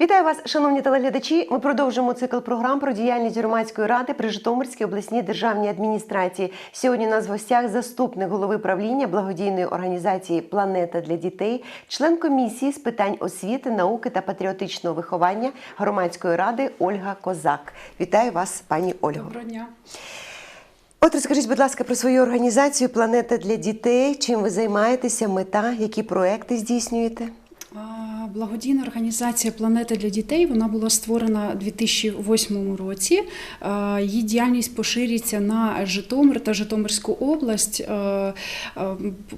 Вітаю вас, шановні телеглядачі. Ми продовжуємо цикл програм про діяльність громадської ради при Житомирській обласній державній адміністрації. Сьогодні у нас в гостях заступник голови правління благодійної організації Планета для дітей, член комісії з питань освіти, науки та патріотичного виховання громадської ради Ольга Козак. Вітаю вас, пані Ольго. Доброго дня. От розкажіть, будь ласка, про свою організацію Планета для дітей. Чим ви займаєтеся? Мета, які проекти здійснюєте? Благодійна організація Планета для дітей вона була створена у 2008 році. Її діяльність поширюється на Житомир та Житомирську область. А,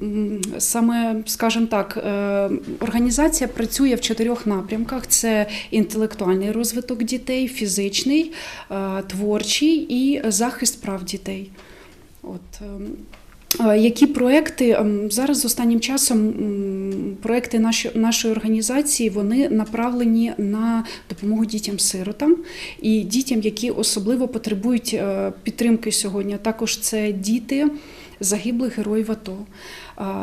м, Саме, скажімо так, е, організація працює в чотирьох напрямках: це інтелектуальний розвиток дітей, фізичний, е, творчий і захист прав дітей. От. Е, Які проекти ем, зараз останнім часом проекти наші, нашої організації вони направлені на допомогу дітям-сиротам і дітям, які особливо потребують е, підтримки сьогодні. Також це діти загиблих героїв АТО.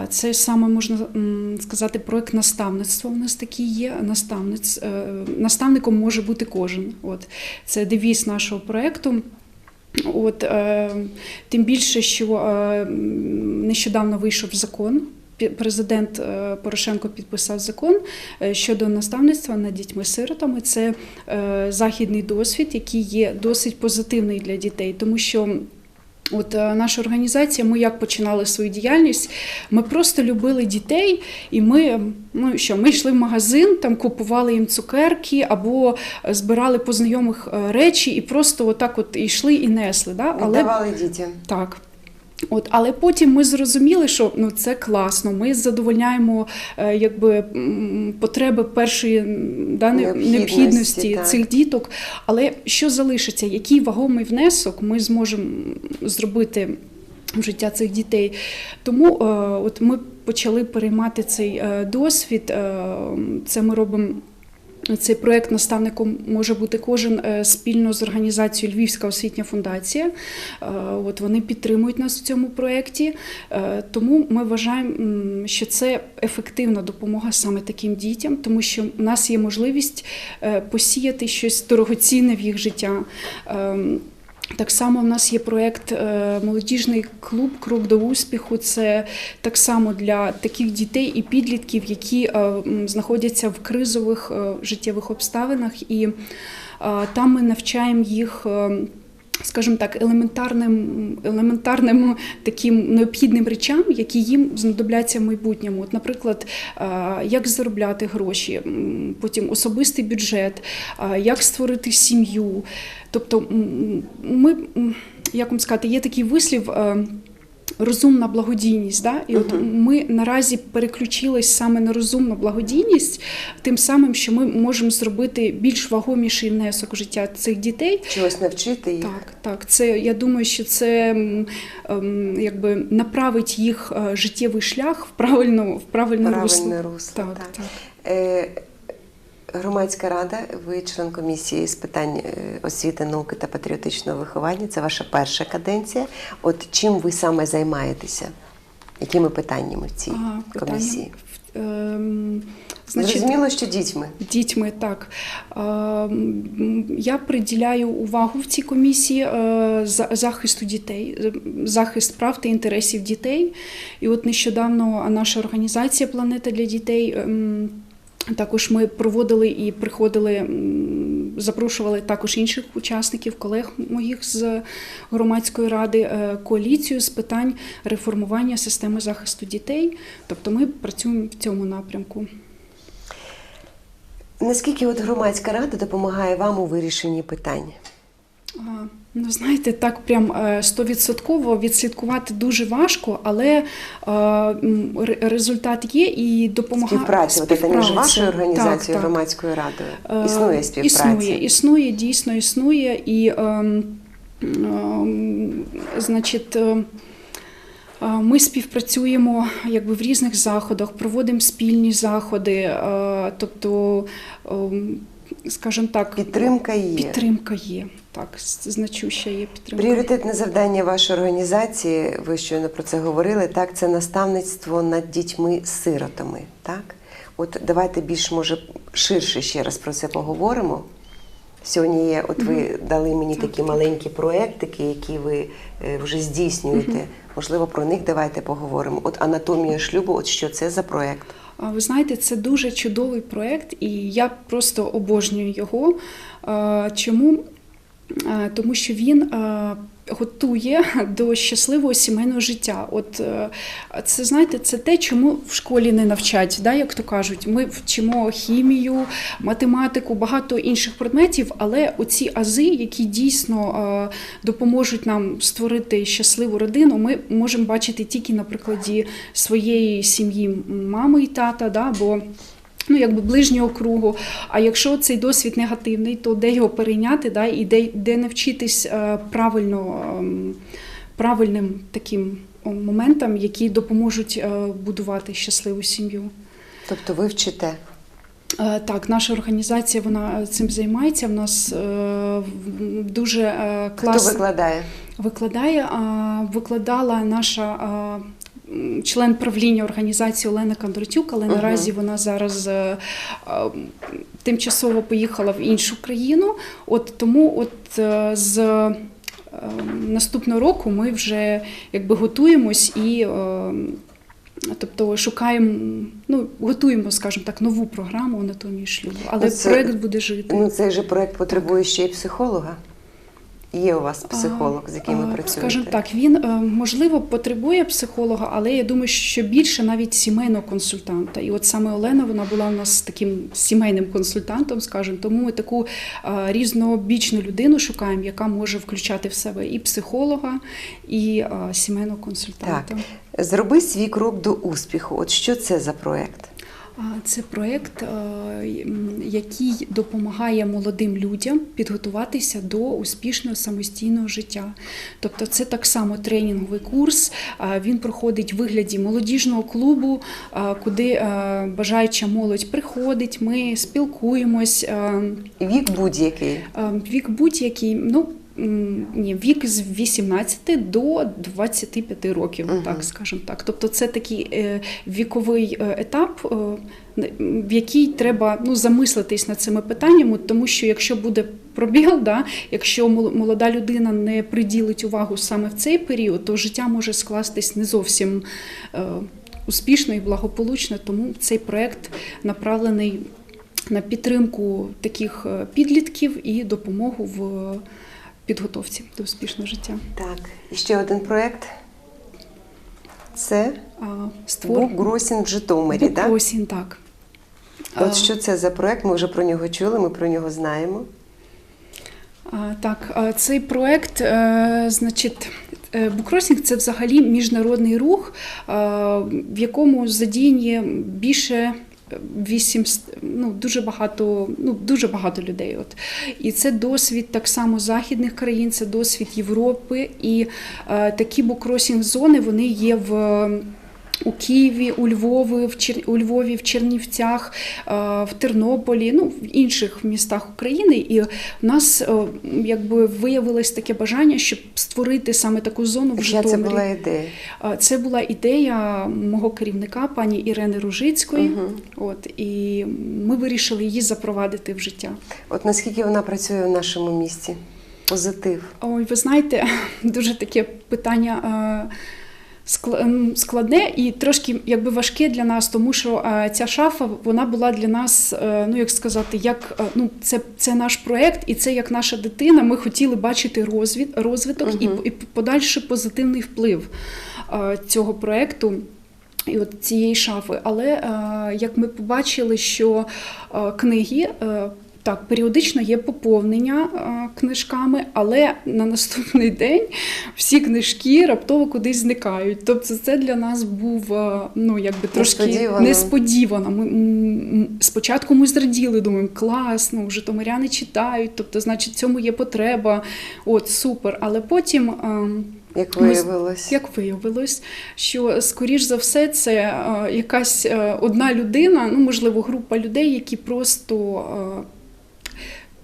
Це саме можна сказати проект наставництва. У нас такий є. Наставниць е, наставником може бути кожен. От це девіз нашого проекту. От е, тим більше, що е, нещодавно вийшов закон. Президент е, Порошенко підписав закон е, щодо наставництва над дітьми-сиротами. Це е, західний досвід, який є досить позитивний для дітей, тому що. От е, наша організація, ми як починали свою діяльність, ми просто любили дітей, і ми, ну що, ми йшли в магазин, там купували їм цукерки або е, збирали по знайомих е, речі і просто отак от йшли і несли. Да? Але Віддавали дітям. так. От, але потім ми зрозуміли, що ну це класно. Ми задовольняємо е, якби потреби першої да, Необхідності, необхідності так. цих діток. Але що залишиться? Який вагомий внесок ми зможемо зробити в життя цих дітей? Тому е, от ми почали переймати цей е, досвід. Е, це ми робимо. Цей проект наставником може бути кожен е, спільно з організацією Львівська освітня фундація. Е, От вони підтримують нас в цьому проєкті. Е, Тому ми вважаємо, що це ефективна допомога саме таким дітям, тому що у нас є можливість посіяти щось дорогоцінне в їх життя. Ем, так само в нас є проєкт е, Молодіжний клуб Крок до успіху. Це так само для таких дітей і підлітків, які е, знаходяться в кризових е, життєвих обставинах, і там ми навчаємо їх. Е, Скажімо так, елементарним, елементарним таким необхідним речам, які їм знадобляться в майбутньому. От, наприклад, е, як заробляти гроші, потім особистий бюджет, е, як створити сім'ю. Тобто, ми, як вам сказати, є такий вислів. Е, Розумна благодійність, да? і от ми наразі переключились саме на розумну благодійність, тим самим, що ми можемо зробити більш вагоміший внесок життя цих дітей. Чогось навчити їх. Так, так, це я думаю, що це ем, якби направить їх е, життєвий шлях в правильну в правильне русло. Русло. Так, так. так. Громадська рада, ви член комісії з питань е, освіти, науки та патріотичного виховання. Це ваша перша каденція. От чим ви саме займаєтеся? Якими питаннями в цій Ага, комісії? Ем, значить, Зрозуміло, що дітьми. Дітьми, так. Я приділяю увагу в цій комісії е, захисту дітей, е, захист прав та інтересів дітей. І от нещодавно наша організація Планета для дітей. Також ми проводили і приходили, запрошували також інших учасників, колег моїх з громадської ради, е, коаліцію з питань реформування системи захисту дітей. Тобто ми працюємо в цьому напрямку. Наскільки от громадська рада допомагає вам у вирішенні питань? Ну, знаєте, так прям е, стовідсотково відслідкувати дуже важко, але е, результат є і допомагає. Співпраця, от це між вашою організацією Так, громадською радою. Е, Існує співпраця. Існує, існує, дійсно існує. І, ем, ем, значить, е, е, ми співпрацюємо якби в різних заходах, проводимо спільні заходи, тобто, ем, скажімо так, Підтримка є. підтримка є. Так, значуща є підтримка. Пріоритетне завдання вашої організації, ви щойно про це говорили, так, це наставництво над дітьми-сиротами. Так? От давайте більш може ширше ще раз про це поговоримо. Сьогодні є, от ви дали мені Так, такі так. маленькі проектики, які ви е, вже здійснюєте. Можливо, про них давайте поговоримо. От анатомія шлюбу, от що це за проект? А Ви знаєте, це дуже чудовий проєкт, і я просто обожнюю його. Чому? Е, Тому що він е, готує до щасливого сімейного життя. От е, це знаєте, це те, чому в школі не навчать, да, як то кажуть. Ми вчимо хімію, математику, багато інших предметів, але оці ази, які дійсно допоможуть нам створити щасливу родину, ми можемо бачити тільки на прикладі своєї сім'ї мами і тата, да, бо ну, якби ближнього кругу. А якщо цей досвід негативний, то де його перейняти, да, і де, де навчитись е, правильно, ем, правильним таким моментам, які допоможуть е, будувати щасливу сім'ю. Тобто ви вчите. Е, Так, наша організація вона цим займається. В нас дуже е, Хто викладає? викладає. Викладала наша член правління організації Олена Кондратюк, але наразі вона зараз е, а, тимчасово поїхала в іншу країну. От тому, от е, з е, наступного року ми вже якби готуємось і. е, Тобто шукаємо, ну готуємо, скажімо так, нову програму анатомії шлюбу, але Ну, це- проект буде жити. Ну, цей же проект потребує ще й психолога. Є у вас психолог, з яким ви працюєте? Скажімо так, він е, можливо потребує психолога, але я думаю, що більше навіть сімейного консультанта. І от саме Олена вона була у нас таким сімейним консультантом, скажімо, тому ми таку е, різнобічну людину шукаємо, яка може включати в себе і психолога, і е, сімейного консультанта. Так. Зроби свій крок до успіху. От що це за проект? Це проєкт, е, який допомагає молодим людям підготуватися до успішного самостійного життя. Тобто, це так само тренінговий курс. Він проходить в вигляді молодіжного клубу, куди е, бажаюча молодь приходить. Ми спілкуємось. е, Вік будь-який. Е, Вік будь-який, ну ні, вік з 18 до 25 років, Мгм. так скажемо так. Тобто це такий е, віковий е, етап, е, в який треба ну, замислитись над цими питаннями, тому що якщо буде пробіл, да, якщо мол- молода людина не приділить увагу саме в цей період, то життя може скластись не зовсім успішно і благополучно. Тому цей проект направлений на підтримку таких підлітків і допомогу в підготовці до успішного життя. Так. І ще один проект. Це Створ Букгросінг в Житомирі. Так? Букросін, так. От що це за проект? Ми вже про нього чули, ми про нього знаємо. Так, цей проект, е, значить, е, букросінг це взагалі міжнародний рух, в якому задіяні більше. 8, ну дуже багато, ну дуже багато людей. От і це досвід так само західних країн, це досвід Європи. І е, такі букросінг зони вони є в. У Києві, у Львові, в Чер... у Львові, в Чернівцях, е, в Тернополі, ну в інших містах України. І в нас е, якби виявилось таке бажання, щоб створити саме таку зону в Чия це була ідея? Е, Це була ідея мого керівника, пані Ірени Ружицької. Мгм. От і ми вирішили її запровадити в життя. От наскільки вона працює в нашому місті? Позитив. Ой, ви знаєте, дуже таке питання. Е, скла- м, Складне і трошки якби важке для нас, тому що е, ця шафа вона була для нас, е, ну як сказати, як е, ну це, це наш проект, і це як наша дитина. Ми хотіли бачити розвід, розвиток і, і подальший позитивний вплив цього проекту. І от цієї шафи. Але як ми побачили, що книги. Так, періодично є поповнення е, книжками, але на наступний день всі книжки раптово кудись зникають. Тобто, це для нас був е, ну якби трошки Несподівано. несподівано. Ми спочатку ми зраділи, думаємо, клас, ну житомиряни читають, тобто, значить, цьому є потреба. От супер. Але потім. ем, Як виявилось? як виявилось, що скоріш за все це е, якась одна людина, ну можливо, група людей, які просто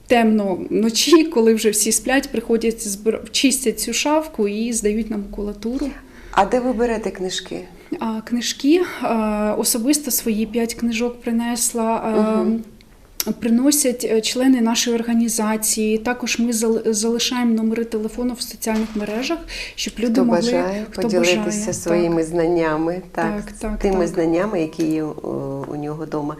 темно вночі, коли вже всі сплять, приходять, чистять цю шавку і здають нам макулатуру. А де ви берете книжки? А, Книжки особисто свої п'ять книжок принесла. Мгм. Приносять е, члени нашої організації. Також ми зал- залишаємо номери телефону в соціальних мережах, щоб люди Хто могли бажає хто поділитися бажає, своїми знаннями, так, Так, так, тими так. знаннями, які є у, у нього вдома.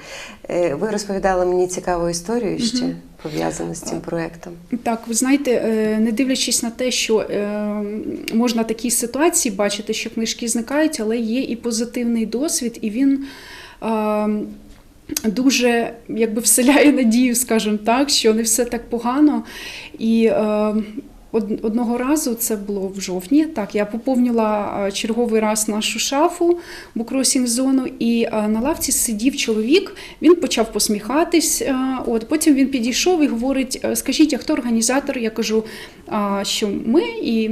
Е, Ви розповідали мені цікаву історію ще пов'язану з цим проєктом. Так, ви знаєте, е, не дивлячись на те, що можна такі ситуації бачити, що книжки зникають, але є і позитивний досвід, і він. Дуже якби вселяє надію, скажімо так, що не все так погано. І е, одного разу це було в жовтні. Так, я поповнила е, черговий раз нашу шафу букросінг зону, і е, на лавці сидів чоловік. Він почав посміхатись. е, От потім він підійшов і говорить: Скажіть, а хто організатор? Я кажу, «А, що ми і.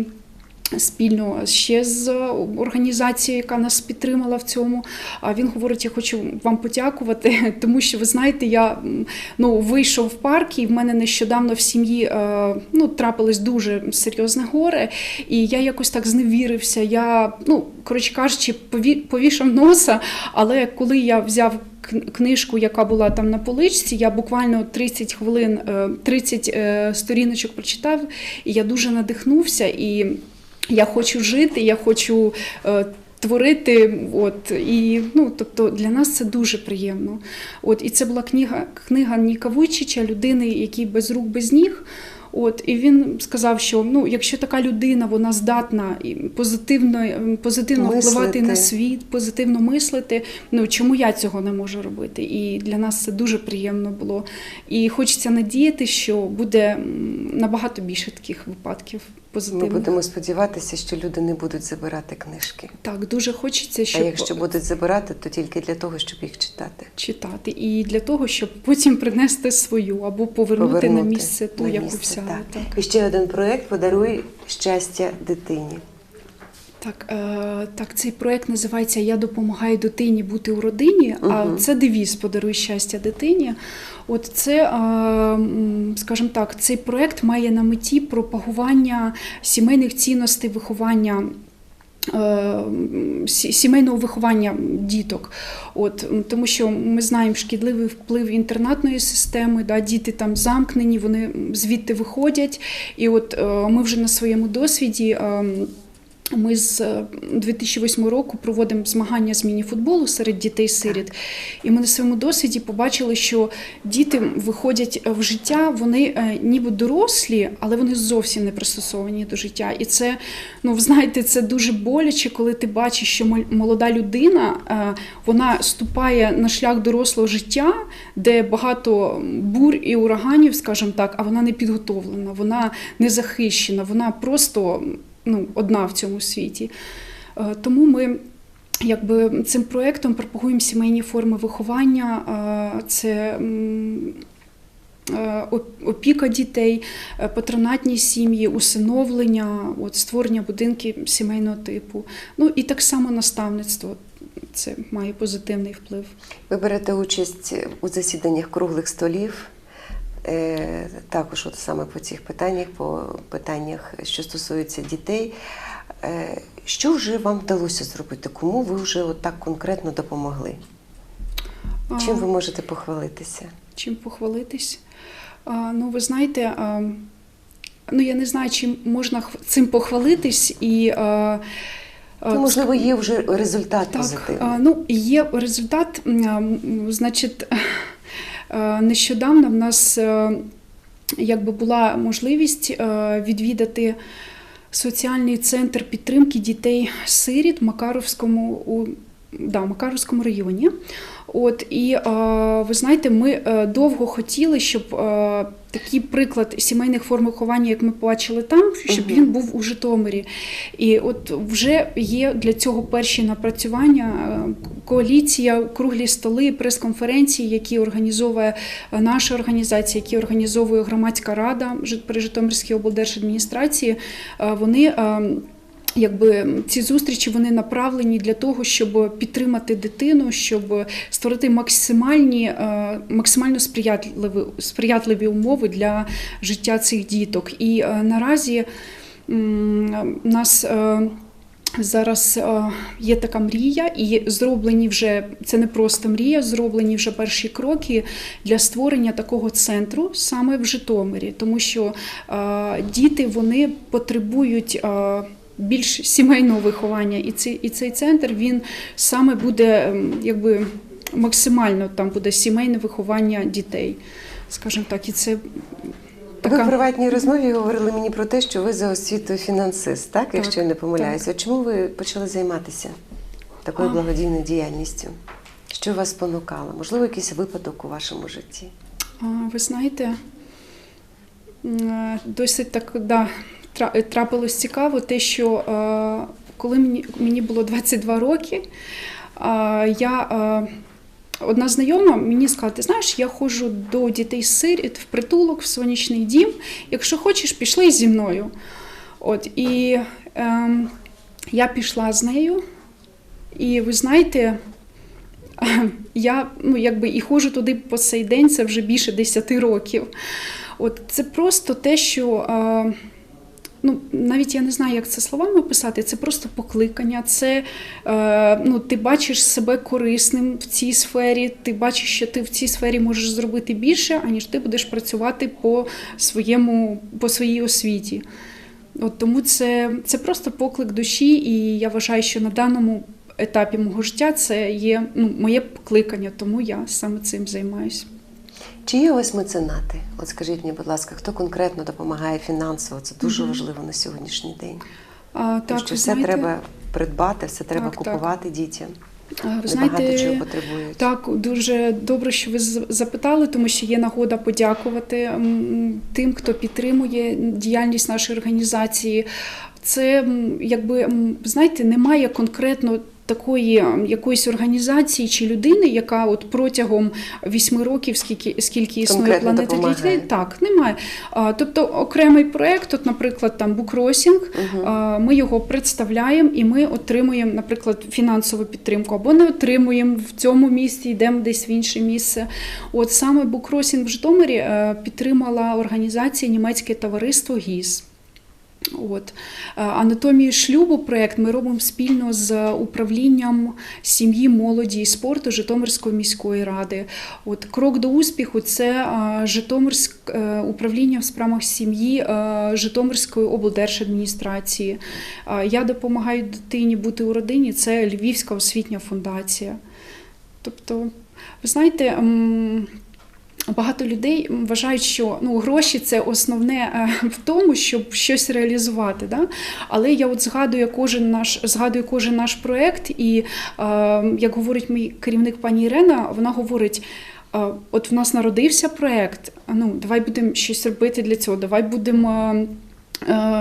Спільно ще з організацією, яка нас підтримала в цьому. А він говорить: я хочу вам подякувати, тому що ви знаєте, я ну, вийшов в парк, і в мене нещодавно в сім'ї е, ну, трапилось дуже серйозне горе, і я якось так зневірився. Я, ну, коротше кажучи, повішав носа, але коли я взяв книжку, яка була там на поличці, я буквально 30 хвилин, е, 30 е, сторіночок прочитав, і я дуже надихнувся. І я хочу жити, я хочу е, творити. От, і, ну, тобто для нас це дуже приємно. От, і це була книга, книга Ніка Вуйчича, людини, який без рук, без ніг. От, і він сказав, що ну, якщо така людина вона здатна і позитивно, позитивно впливати на світ, позитивно мислити, ну чому я цього не можу робити? І для нас це дуже приємно було. І хочеться надіяти, що буде набагато більше таких випадків Ми будемо сподіватися, що люди не будуть забирати книжки. Так, дуже хочеться, А якщо будуть забирати, то тільки для того, щоб їх читати. читати, і для того, щоб потім принести свою або повернути, на місце ту, на яку місце, взяли. так. Так, І ще один проект подаруй щастя дитині. Так, е, так, цей проект називається Я допомагаю дитині бути у родині. А це девіз подаруй щастя дитині. От це, е, скажімо так, цей проект має на меті пропагування сімейних цінностей виховання. е, Сімейного виховання діток, от тому що ми знаємо шкідливий вплив інтернатної системи. Да, діти там замкнені, вони звідти виходять. І от е, ми вже на своєму досвіді. Е, ми з е, 2008 року проводимо змагання з мініфутболу серед дітей-сиріт. І ми на своєму досвіді побачили, що діти виходять в життя, вони е, ніби дорослі, але вони зовсім не пристосовані до життя. І це, ну знаєте, це дуже боляче, коли ти бачиш, що молода людина е, вона ступає на шлях дорослого життя, де багато бур і ураганів, скажімо так, а вона не підготовлена, вона не захищена, вона просто ну, одна в цьому світі. Е, Тому ми якби цим проєктом пропагуємо сімейні форми виховання, е, це е, оп- опіка дітей, патронатні сім'ї, усиновлення, от, створення будинків сімейного типу. Ну і так само наставництво. Це має позитивний вплив. Ви берете участь у засіданнях круглих столів. Е, Також от саме по цих питаннях, по питаннях, що стосуються дітей. Е, Що вже вам вдалося зробити? Кому ви вже от так конкретно допомогли? Чим ви можете похвалитися? чим похвалитись. Ну, ви знаєте, ну я не знаю, чим можна цим похвалитись і. Ну, можливо, є вже результат так, позитивний. ну є результат. Значить, нещодавно в нас е, якби була можливість е, відвідати соціальний центр підтримки дітей-сиріт Макаровському у да, Макаровському районі. От і е, ви знаєте, ми е, довго хотіли, щоб е, такий приклад сімейних форм виховання, як ми побачили там, щоб він був у Житомирі. І от вже є для цього перші напрацювання. е, Коаліція, круглі столи, прес-конференції, які організовує е, наша організація, які організовує громадська рада при Житомирській облдержадміністрації. е, Вони е, Якби ці зустрічі вони направлені для того, щоб підтримати дитину, щоб створити максимальні, е, максимально сприятливі, сприятливі умови для життя цих діток. І е, наразі нас. е, Зараз є така мрія, і зроблені вже це не просто мрія, зроблені вже перші кроки для створення такого центру саме в Житомирі, тому що діти вони потребують. Більш сімейного виховання, і цей, і цей центр він саме буде ем, якби максимально там буде сімейне виховання дітей, скажімо так, і це Ви в приватній розмові говорили мені про те, що ви за освітою фінансист, так? Так, Якщо я не помиляюся. Чому ви почали займатися такою А. благодійною діяльністю? Що вас спонукало? Можливо, якийсь випадок у вашому житті? А, Ви знаєте, е, досить так да, трапилось цікаво, те, що е, коли мені, було 22 роки, е, я. е, Одна знайома мені сказала, ти знаєш, я ходжу до дітей сиріт в притулок, в сонячний дім. Якщо хочеш, пішли зі мною. От, і ем, я пішла з нею, і ви знаєте, я ну, якби і ходжу туди по цей день, це вже більше 10 років. От це просто те, що е, ну, навіть я не знаю, як це словами описати, це просто покликання. Це е, ну, ти бачиш себе корисним в цій сфері, ти бачиш, що ти в цій сфері можеш зробити більше, аніж ти будеш працювати по своєму, по своїй освіті. От тому це, це просто поклик душі, і я вважаю, що на даному етапі мого життя це є ну, моє покликання, тому я саме цим займаюся. Чи є у вас меценати? От скажіть мені, будь ласка, хто конкретно допомагає фінансово? Це дуже важливо на сьогоднішній день. А, Тому що все знаєте, треба придбати, все треба Так, так. купувати дітям. а, ви знаєте, чого потребують. Так, дуже добре, що ви запитали, тому що є нагода подякувати тим, хто підтримує діяльність нашої організації. Це якби знаєте, немає конкретно. Такої якоїсь організації чи людини, яка от протягом вісьми років, скільки скільки існує планета дітей, так немає. А, тобто окремий проект, от, наприклад, там букросінг, а, ми його представляємо і ми отримуємо, наприклад, фінансову підтримку або не отримуємо в цьому місці, йдемо десь в інше місце. От саме букросінг в Житомирі е, підтримала організація Німецьке товариство ГІС. От. Е, Анатомію шлюбу проект ми робимо спільно з управлінням сім'ї, молоді і спорту Житомирської міської ради. От крок до успіху це е, Житомирськ е, управління в справах сім'ї Житомирської облдержадміністрації. Я допомагаю дитині бути у родині. Це Львівська освітня фундація. Тобто, ви знаєте. Багато людей вважають, що ну, гроші це основне е, в тому, щоб щось реалізувати. Да? Але я от згадую кожен наш згадую кожен наш проект, і е, як говорить мій керівник пані Ірена, вона говорить. е, От в нас народився проект. Ну давай будемо щось робити для цього. Давай будемо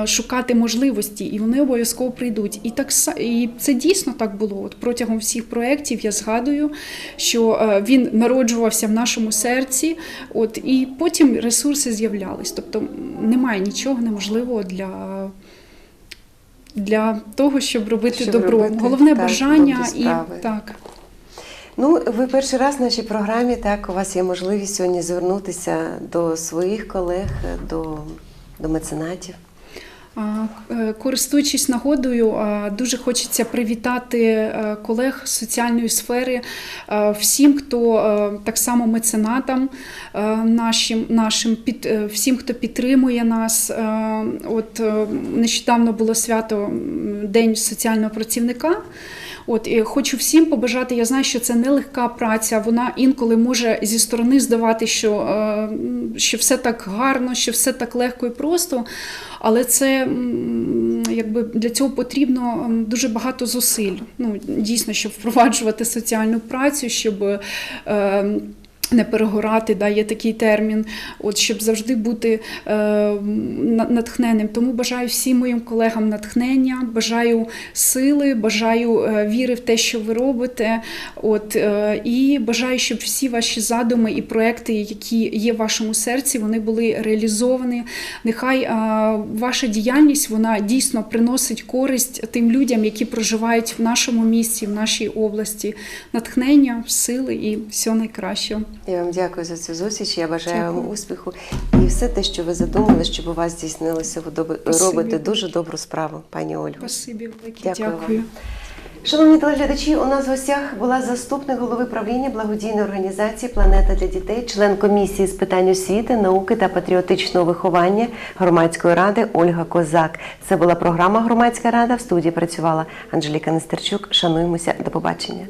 шукати можливості, і вони обов'язково прийдуть. І так і це дійсно так було. От протягом всіх проєктів я згадую, що е, він народжувався в нашому серці, от і потім ресурси з'являлись. Тобто немає нічого неможливого для. Для того, щоб робити Щоб добро, робити, головне так, бажання і так. Ну, ви перший раз в нашій програмі, так, у вас є можливість сьогодні звернутися до своїх колег, до, до меценатів. Е, Користуючись нагодою, дуже хочеться привітати е, колег з соціальної сфери, е, всім, хто так само меценатам нашим, нашим під, всім, хто підтримує нас. От нещодавно було свято День соціального працівника. От і хочу всім побажати. Я знаю, що це нелегка праця. Вона інколи може зі сторони здавати, що, е, що все так гарно, що все так легко і просто. Але це якби для цього потрібно дуже багато зусиль. Ну дійсно, щоб впроваджувати соціальну працю, щоб. Не перегорати, да, є такий термін, от щоб завжди бути е, на- натхненним. Тому бажаю всім моїм колегам натхнення, бажаю сили, бажаю е, віри в те, що ви робите. От, е, і бажаю, щоб всі ваші задуми і проекти, які є в вашому серці, вони були реалізовані. Нехай е, ваша діяльність вона дійсно приносить користь тим людям, які проживають в нашому місті, в нашій області. Натхнення, сили і всього найкращого. Я вам дякую за цю зустріч. Я бажаю вам успіху і все те, що ви задумали, щоб у вас здійснилося. Ви Спасибі. робите дуже добру справу, пані Ольго. Спасибі велике. Дякую вам. Дякую. Шановні телеглядачі, у нас в гостях була заступник голови правління благодійної організації Планета для дітей, член комісії з питань освіти, науки та патріотичного виховання громадської ради Ольга Козак. Це була програма Громадська рада. В студії працювала Анжеліка Нестерчук. Шануємося. До побачення.